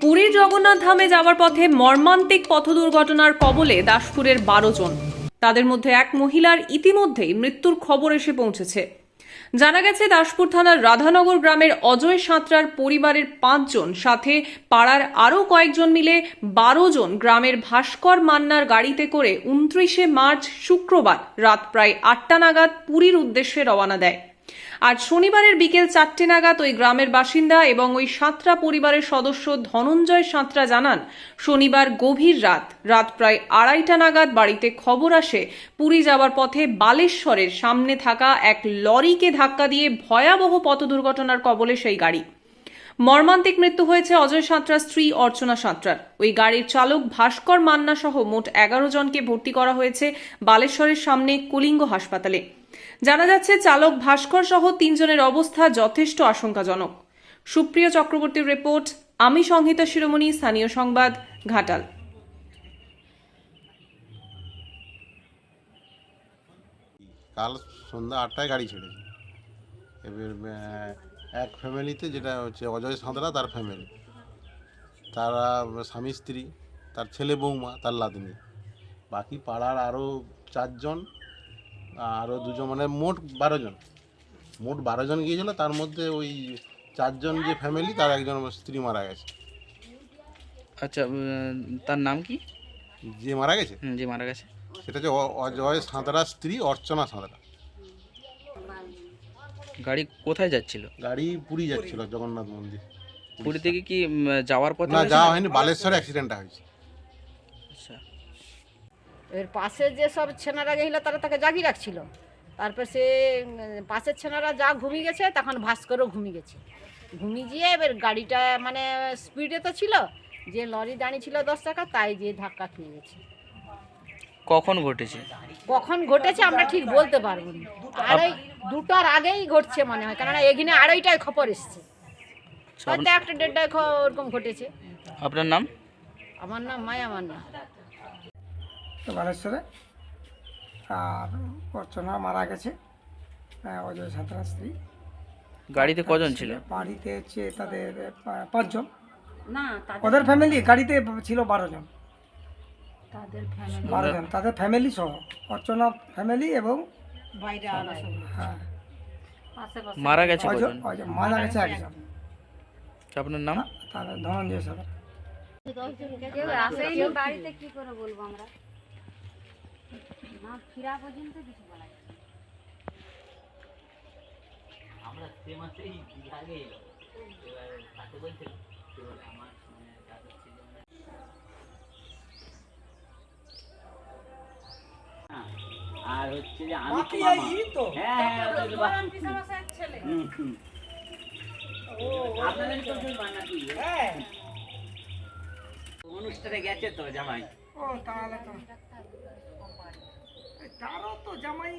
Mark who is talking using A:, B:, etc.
A: পুরীর জগন্নাথ ধামে যাওয়ার পথে মর্মান্তিক পথ দুর্ঘটনার কবলে দাসপুরের বারো জন। তাদের মধ্যে এক মহিলার ইতিমধ্যেই মৃত্যুর খবর এসে পৌঁছেছে। জানা গেছে, দাসপুর থানার রাধানগর গ্রামের অজয় সাঁতরার পরিবারের পাঁচজন সাথে পাড়ার আরও কয়েকজন মিলে বারো জন গ্রামের ভাস্কর মান্নার গাড়িতে করে উনত্রিশে মার্চ শুক্রবার রাত প্রায় আটটা নাগাদ পুরীর উদ্দেশ্যে রওনা দেয়। আজ শনিবারের বিকেল চারটে নাগাদ ওই গ্রামের বাসিন্দা এবং ওই সাঁতরা পরিবারের সদস্য ধনঞ্জয় সাঁতরা জানান, শনিবার গভীর রাত রাত প্রায় আড়াইটা নাগাদ বাড়িতে খবর আসে পুরী যাওয়ার পথে বালেশ্বরের সামনে থাকা এক লরিকে ধাক্কা দিয়ে ভয়াবহ পথ দুর্ঘটনার কবলে সেই গাড়ি। মর্মান্তিক মৃত্যু হয়েছে অজয় সাঁতরার স্ত্রী অর্চনা সাঁতরার। ওই গাড়ির চালক ভাস্কর মান্না সহ মোট এগারো জনকে ভর্তি করা হয়েছে বালেশ্বরের সামনে কলিঙ্গ হাসপাতালে। জানা যাচ্ছে, চালক ভাস্কর সহ তিনজনের অবস্থা যথেষ্ট আশঙ্কাজনক। সুপ্রিয় চক্রবর্তীর রিপোর্ট, আমি সংহিতা শিরোমণি, স্থানীয় সংবাদ, ঘাটাল।
B: কাল সন্ধ্যা আটটায় গাড়ি ছেড়েছে। এবার এক ফ্যামিলিতে যেটা হচ্ছে অজয় সাঁতরা তার ফ্যামিলি। তারা স্বামী স্ত্রী তার ছেলে বৌমা তার লাদনি। বাকি পাড়ার আরও চারজন আরও দুজন মানে মোট বারো জন। মোট বারো জন গিয়েছিল তার মধ্যে ওই চারজন যে ফ্যামিলি তার একজন স্ত্রী মারা গেছে।
C: আচ্ছা তার নাম কি?
B: যে মারা গেছে?
C: যে মারা গেছে।
B: সেটা হচ্ছে অজয় সাঁতরার স্ত্রী অর্চনা সাঁতরা।
C: গাড়ি কোথায় যাচ্ছিল?
B: গাড়ি পুরী যাচ্ছিল জগন্নাথ মন্দির।
C: পুরী থেকে কি যাওয়ার পথে
B: না
C: হয়েছে?
B: যাওয়া হয়নি বালেশ্বরে অ্যাক্সিডেন্টটা হয়েছে।
C: আচ্ছা।
D: এর পাশে যে সব ছেনারা গেছিল তারা তাকে জাগি রাখছিল। তারপর সে পাশের ছেনারা যা ঘুমিয়ে গেছে তখন ভাস্করও ঘুমিয়ে গেছে। ঘুমিয়ে গিয়ে এবার গাড়িটা মানে স্পিডে তো ছিল যে লরি দাঁড়িয়ে ছিল দশ টাকা তাই যে ধাক্কা খেয়ে গেছে।
C: কখন ঘটেছে?
D: কখন ঘটেছে আমরা ঠিক বলতে পারব না। আড়াই দুটার আগেই ঘটছে মনে হয় কেননা এখানে আড়াইটায় খবর এসছে। হয়তো একটা দেড়টায় খ- ওরকম ঘটেছে।
C: আপনার নাম?
D: আমার নাম মায়া মান্না।
E: বালেশ্বরে। আর অর্চনা মারা গেছে আহ, অজয় সাঁতরা স্ত্রী।
C: গাড়িতে কজন ছিল?
E: বাড়িতে হচ্ছে তাদের পাঁচজন।
D: না
E: ওদের ফ্যামিলি গাড়িতে ছিল বারো জন।
D: তাদের ফ্যামিলি
E: বারো জন। তাদের ফ্যামিলি সহ অর্চনা ফ্যামিলি এবং
D: বাইরে আনা সব
E: হ্যাঁ,
D: আশেপাশে
C: মারা গেছে
E: অজয়
C: কজন?
E: অজয় মারা গেছে একজন
C: আপনার নাম?
E: তাদের ধনঞ্জয় সাঁতরা
F: কেউ আসেইনি বাড়িতে কি করে বলব আমরা? না ফিরা পর্যন্ত কিছু বলা যায় না।
G: আর হচ্ছে যে আমি তো মামা। হ্যাঁ হ্যাঁ বাকি। হুম, হুম। আপনাদের তো মানা কি হ্যাঁ অনুষ্ঠানে গেছে তো জামাই
E: ও তাহলে তো তারও তো জামাই